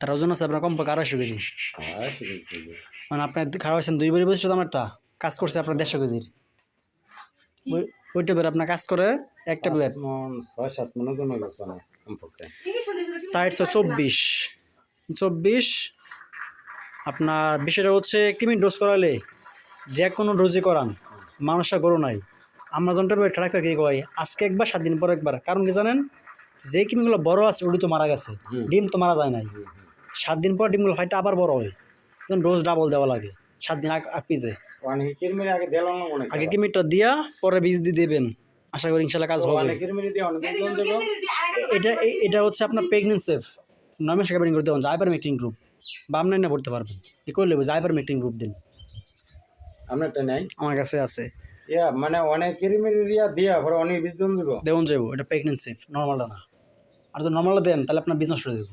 তার ওজন আছে আপনার কমপক্ষে আড়াইশো কেজি। আর ঠিক আছে মানে আপনার খাওয়াইছেন দুই বড়ি বসে আমারটা। কাজ করছে আপনার দেড়শো কেজির। ওই- ওই আপনার কাজ করে একটা প্লেট মন ছয় সাত মনে কোনো গেছে না কমপক্ষে। সাইড চব্বিশ। চব্বিশ আপনার বিষয়টা হচ্ছে কৃমি ডোজ করালে যে কোনো ডোজই করান মানুষটা গরু নাই। আমরা যখন ট্যাবলেট খারাপ কি কয় আজকে একবার সাত দিন পর একবার। কারণ কি জানেন? যে কৃমিগুলো বড় আছে ওটি তো মারা গেছে। ডিম তো মারা যায় নাই। সাত দিন পর ডিমগুলো ফাইটটা আবার বড় হয়। তখন ডোজ ডাবল দেওয়া লাগে সাত দিন আগ আগ পিছে কিমিটা দিয়া পরে বীজ দিয়ে দেবেন। আশা করি ইনশাল্লাহ কাজ হবে। এটা এটা হচ্ছে আপনার প্রেগনেন্ট সেফ নয় মাস ক্যাবিনিং করতে পারেন জাইপার মিটিং গ্রুপ বা আপনার না পড়তে পারবেন। এ করলে জাইপার মিটিং গ্রুপ দিন। আপনারটা নাই? আমার কাছে আছে। ইয়া মানে অনেক কিরমিরি দিয়া দিয়া পরে অনেক বীজ দেবো। দেউন যাব এটা প্রেগনেন্ট সেফ নর্মালটা না আর যদি নর্মালটা দেন তাহলে আপনার বিজনেস করে দেবো